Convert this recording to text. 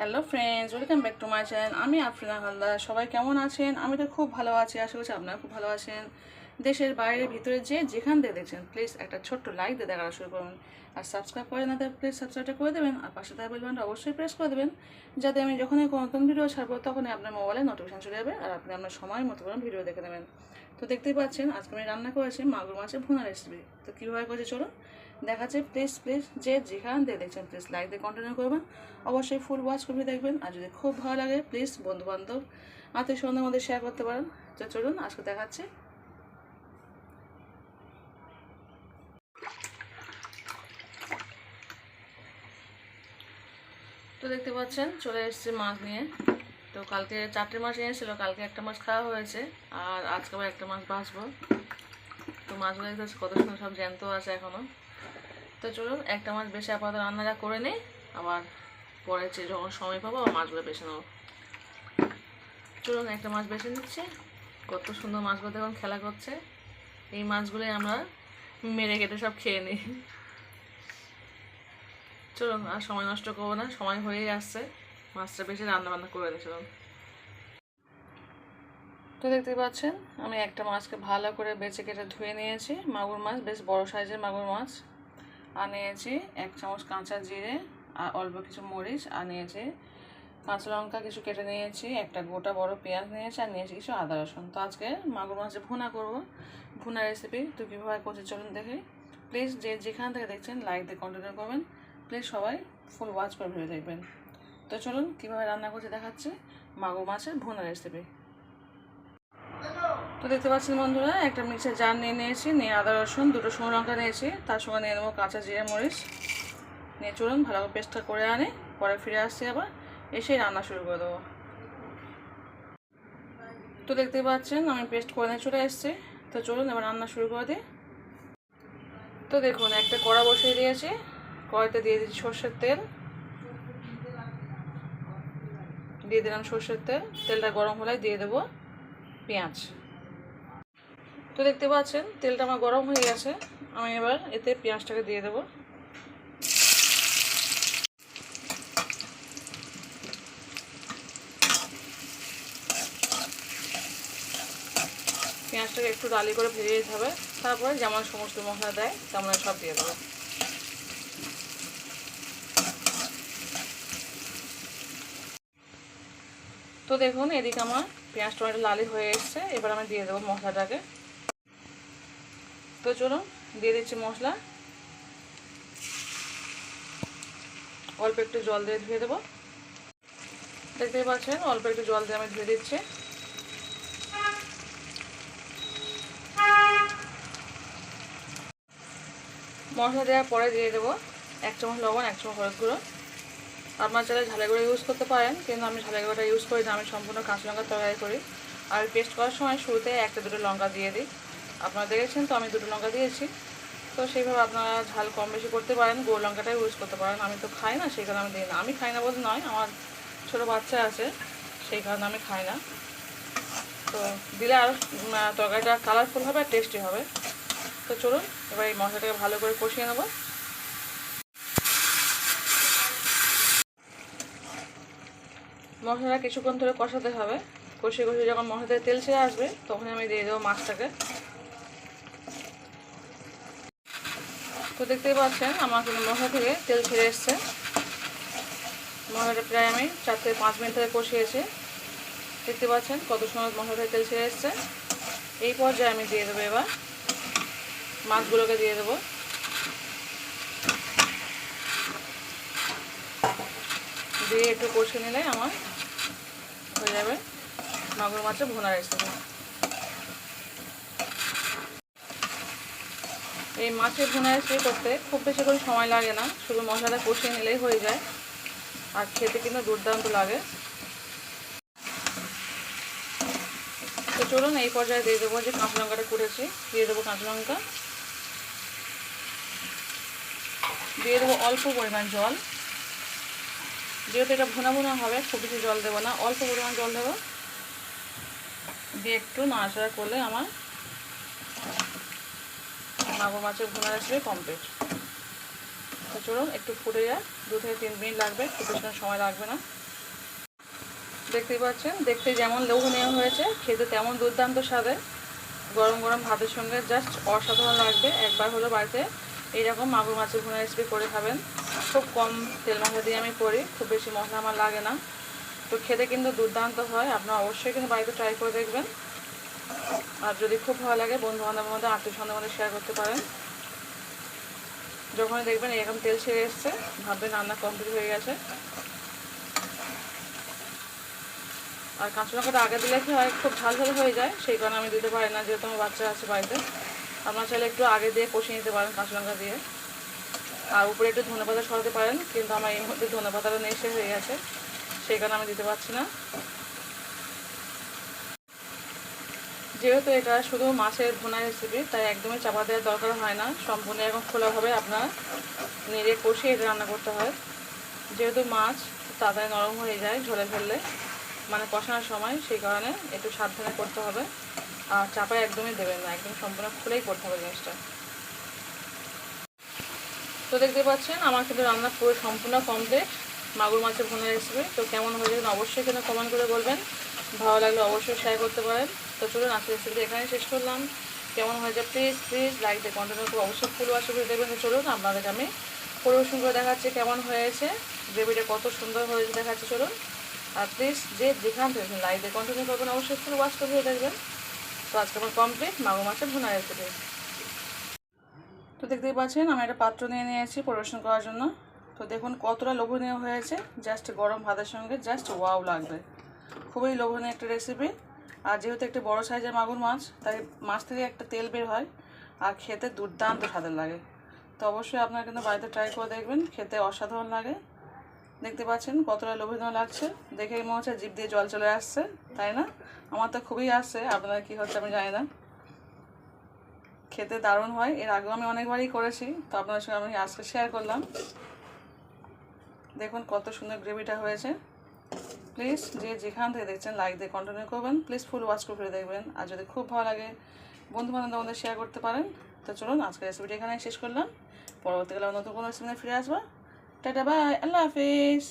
Hello friends welcome back to my channel আমি আফরিনা হালদার। সবাই কেমন আছেন? আমি তো খুব ভালো আছি। আশা করছি আপনারা খুব ভালো আছেন। দেশের বাইরে ভিতরে যে যেখান থেকে দেখছেন প্লিজ একটা ছোট্ট লাইক দিয়ে দেখা শুরু করুন। আর সাবস্ক্রাইব করে না প্লিজ সাবস্ক্রাইবটা করে দেবেন। আর পাশে থাকা বেল অবশ্যই প্রেস করে দেবেন। যাতে আমি যখনই কোনো নতুন ভিডিও ছাড়বো, তখনই আপনার মোবাইলে নোটিফিকেশন চলে যাবে আর আপনি আপনার সময় মতো করে ভিডিও দেখে নেবেন। তো দেখতেই পাচ্ছেন, আজকে আমি রান্না করেছি মাগুর মাছের ভুনা রেসিপি তো কীভাবে করেছি চলুন? দেখাচ্ছে প্লিজ প্লিজ যে যেখান থেকে দেখছেন প্লিজ লাইক দিয়ে কন্টিনিউ করবেন। অবশ্যই ফুল ওয়াচ করে দেখবেন। আর যদি খুব ভালো লাগে প্লিজ বন্ধু বান্ধব আত্মীয় স্বজনের মধ্যে শেয়ার করতে পারেন। তো চলুন, আজকে দেখাচ্ছে তো দেখতে পাচ্ছেন, চলে এসেছে মাছ নিয়ে। তো কালকে চারটে মাছ এনেছিল কালকে একটা মাছ খাওয়া হয়েছে, আর আজকে আবার একটা মাছ বাঁচবো তো মাছগুলো কত সুন্দর সব জ্যান্ত আছে এখনও তো চলুন, একটা মাছ বেশি আপাতত রান্নাটা করে নিই। আবার পরে যখন সময় পাবো, আবার মাছগুলো বেছে নেব। চলুন, একটা মাছ বেছে নিচ্ছে। কত সুন্দর মাছগুলো দেখুন, খেলা করছে। এই মাছগুলোই আমরা মেরে কেটে সব খেয়ে নিই। চলুন, আর সময় নষ্ট করব না, সময় হয়েই আসছে। মাছটা বেশি রান্না বান্না করে চলুন। তো দেখতে পাচ্ছেন, আমি একটা মাছকে ভালো করে বেছে কেটে ধুয়ে নিয়েছি। মাগুর মাছ, বেশ বড় সাইজের মাগুর মাছ। আর নিয়েছি এক চামচ কাঁচা জিরে আর অল্প কিছু মরিচ আর নিয়েছি কাঁচা লঙ্কা কিছু কেটে নিয়েছি, একটা গোটা বড় পেঁয়াজ নিয়েছি আর নিয়েছি কিছু আদা রসুন। তো আজকে মাগুর মাছে ভুনা করব। ভুনা রেসিপি তো কীভাবে করছি চলুন দেখে। প্লিজ যে যেখান থেকে দেখছেন লাইক দিয়ে কন্টিনিউ করবেন। প্লিজ সবাই ফুল ওয়াচ করে ভিডিও দেখবেন। তো চলুন কীভাবে রান্না করছি দেখাচ্ছে। মাগুর মাছের ভুনা রেসিপি তো দেখতে পাচ্ছেন বন্ধুরা, একটা মিক্সার জার নিয়ে নিয়েছি, নিয়ে আদা, রসুন, দুটো শুকনো লঙ্কা নিয়েছি। তার সঙ্গে নিয়ে নেব কাঁচা জিরে, মরিচ। নিয়ে চলুন, ভালো করে পেস্টটা করে আনে, পরে ফিরে আসছি আবার। এসেই রান্না শুরু করে দেবো। তো দেখতে পাচ্ছেন, আমি পেস্ট করে নিয়ে চলে এসেছি। তো চলুন, এবার রান্না শুরু করে দিই। তো দেখুন, একটা কড়া বসিয়ে দিয়েছি। কড়াইতে দিয়ে দিচ্ছি সর্ষের তেল। দিয়ে দিলাম সর্ষের তেল। তেলটা গরম হলে দিয়ে দেবো পেঁয়াজ। তো দেখতে পাচ্ছেন, তেলটা আমার গরম হয়ে গেছে। আমি এবার এতে পেঁয়াজটাকে দিয়ে দেবো। পেঁয়াজটাকে একটু ডালি করে ভেজে দিতে হবে। তারপরে যেমন সমস্ত মশলা দেয়, তেমন সব দিয়ে দেবো। তো দেখুন, এদিকে আমার পেঁয়াজ টমেটো লালি হয়ে এসছে। এবার আমি দিয়ে দেবো মশলাটাকে। তো চলুন, দিয়ে দিচ্ছি মশলা। অল্প একটু জল দিয়ে ধুয়ে দেবো। দেখতেই পাচ্ছেন, অল্প একটু জল দিয়ে আমি ধুয়ে দিচ্ছি। মশলা দেওয়ার পরে দিয়ে দেবো এক চামচ লবণ, এক চামচ হলুদ গুঁড়ো। আপনার চাইলে ঝালে গুঁড়ো ইউজ করতে পারেন, কিন্তু আমি ঝালে গুঁড়োটা ইউজ করি না, আমি সম্পূর্ণ কাঁচা লঙ্কার তরকারি করি। আর পেস্ট করার সময় শুরুতে একটা দুটো লঙ্কা দিয়ে দিই। আপনারা দেখেছেন তো আমি দুটো লঙ্কা দিয়েছি। তো সেইভাবে আপনারা ঝাল কম বেশি করতে পারেন, গোল লঙ্কাটাই ইউজ করতে পারেন। আমি তো খাই না, সেই কারণে আমি দিই না। আমি খাই না বলতে নয়, আমার ছোটো বাচ্চা আছে, সেই কারণে আমি খাই না। তো দিলে আরও তরকারিটা কালারফুল হবে আর টেস্টি হবে। তো চলুন, এবার এই মশলাটাকে ভালো করে কষিয়ে নেব। মশলাটা কিছুক্ষণ ধরে কষাতে হবে। কষিয়ে কষিয়ে যখন মশলা থেকে তেল ছেড়ে আসবে তখন আমি দিয়ে দেবো মাছটাকে। তো দেখতেই পাচ্ছেন, আমার কিন্তু মশলা থেকে তেল ছেড়ে এসছে। মশলাটা প্রায় আমি চার থেকে পাঁচ মিনিট ধরে কষিয়েছি। দেখতে পাচ্ছেন কত সময় মশলা থেকে তেল ছেড়ে এসছে। এই পর্যায়ে আমি দিয়ে দেবো এবার, মাছগুলোকে দিয়ে দেবো। দিয়ে একটু কষে নিলে আমার হয়ে যাবে মাগুর মাছের ভুনা রেসিপি এই মাছের ভুনা রেসিপি করতে খুব বেশি করে সময় লাগে না, শুধু মশলাটা কষিয়ে নিলেই হয়ে যায়। আর খেতে কিন্তু দুর্দান্ত লাগে। তো চলুন এই পর্যায়ে দিয়ে দেবো যে কাঁচা লঙ্কাটা কুটেছি। দিয়ে দেবো কাঁচা লঙ্কা। দিয়ে দেবো অল্প পরিমাণ জল। যেহেতু এটা ভুনা ভুনা হবে, খুব বেশি জল দেবো না, অল্প পরিমাণ জল দেবো। দিয়ে একটু নাড়াচাড়া করলে আমার মাগুর মাছের ভুনা রেসিপি কমপ্লিট তো চলুন, একটু ফুটে যায় দু থেকে তিন মিনিট লাগবে খুব বেশি সময় লাগবে না। দেখতেই পাচ্ছেন, দেখতে যেমন লোভনীয় হয়েছে, খেতে তেমন দুর্দান্ত স্বাদে। গরম গরম ভাতের সঙ্গে জাস্ট অসাধারণ লাগবে। একবার হলো বাড়িতে এইরকম মাগুর মাছের ভুনা রেসিপি করে খাবেন। খুব কম তেল মশলা দিয়ে আমি করি, খুব বেশি মশলা আমার লাগে না। তো খেতে কিন্তু দুর্দান্ত হয়, আপনারা অবশ্যই কিন্তু বাড়িতে ট্রাই করে দেখবেন। আর যদি খুব ভালো লাগে বন্ধু বান্ধবের মধ্যে আত্মীয় স্বজনের মধ্যে শেয়ার করতে পারেন। যখনই দেখবেন এরকম তেল ছেড়ে এসছে, ভাববেন রান্না কমপ্লিট হয়ে গেছে। আর কাঁচা লঙ্কাটা আগে দিলে কি হয়, খুব ঝাল ঝাল হয়ে যায়, সেই কারণে আমি দিতে পারি না, যেহেতু আমার বাচ্চা আছে বাড়িতে। আপনারা চাইলে একটু আগে দিয়ে কষিয়ে নিতে পারেন কাঁচা লঙ্কা দিয়ে। আর উপরে একটু ধনে পাতা সরাতে পারেন, কিন্তু আমার এই মুহূর্তে ধনে পাতাটা নেই শেষ হয়ে গেছে। সেই কারণে আমি দিতে পারছি না। যেহেতু এটা শুধু মাছের ভুনা রেসিপি তাই একদমই চাপা দেওয়ার দরকার হয় না। সম্পূর্ণ এখন খোলাভাবে আপনার নেড়ে কষিয়ে এটা রান্না করতে হয়। যেহেতু মাছ তাড়াতাড়ি নরম হয়ে যায় ঝোলে ফেললে। মানে কষানোর সময় সেই কারণে একটু সাবধানে করতে হবে। আর চাপায় একদমই দেবেন না, একদম সম্পূর্ণ খুলেই করতে হবে জিনিসটা। তো দেখতে পাচ্ছেন, আমার কিন্তু রান্না পুরো সম্পূর্ণ কমপ্লিট মাগুর মাছের ভুনা রেসিপি তো কেমন হয়েছে অবশ্যই কিন্তু কমেন্ট করে বলবেন। ভালো লাগলে অবশ্যই শেয়ার করতে পারেন। তো চলুন আজকের রেসিপিটা এখানে শেষ করলাম। কেমন হয়েছে? প্লিজ প্লিজ লাইক দিয়ে কন্টিনিউ করে অবশ্যই ফুল ওয়াশ করে দেবেন তো চলুন আপনাদেরকে আমি পরিবেশন করে দেখাচ্ছি কেমন হয়েছে। গ্রেভিটা কত সুন্দর হয়েছে দেখাচ্ছি, চলুন। আর প্লিজ যে যেখান থেকে লাইক দিয়ে কন্টিনিউ করবেন অবশ্যই ফুল ওয়াশ করে দেখবেন। তো আজকে আমার কমপ্লিট মাগুর মাছের ভুনা রেসিপি তো দেখতেই পাচ্ছেন, আমি একটা পাত্র নিয়ে নিয়েছি পরিবেশন করার জন্য। তো দেখুন, কতটা লোভনীয় হয়েছে। জাস্ট গরম ভাতের সঙ্গে জাস্ট ওয়াও লাগবে। খুবই লোভনীয় একটা রেসিপি আর যেহেতু একটা বড় সাইজের মাগুর মাছ, তাই মাছ থেকে একটা তেল বের হয় আর খেতে দুর্দান্ত স্বাদের লাগে। তো অবশ্যই আপনারা কিন্তু বাড়িতে ট্রাই করে দেখবেন, খেতে অসাধারণ লাগে। দেখতে পাচ্ছেন কতটা লোভনীয় লাগছে। দেখে মনে হচ্ছে জিভ দিয়ে জল চলে আসছে, তাই না? আমার তো খুবই আসছে আপনার কী হচ্ছে আমি জানি না। খেতে দারুণ হয়, এর আগেও আমি অনেকবারই করেছি, তো আপনার সঙ্গে আমি আজকে শেয়ার করলাম। দেখুন কত সুন্দর গ্রেভিটা হয়েছে। প্লিজ যে যেখান থেকে দেখছেন লাইক দিয়ে কন্টিনিউ করবেন। প্লিজ ফুল ওয়াচ করে ফিরে দেখবেন। আর যদি খুব ভালো লাগে বন্ধু বান্ধব আমাদের শেয়ার করতে পারেন। তো চলুন, আজকের রেসিপিটি এখানে শেষ করলাম। পরবর্তীকালে নতুন কোনো রেসিপি ফিরে আসব। টাটা বাই আল্লাহ হাফিজ।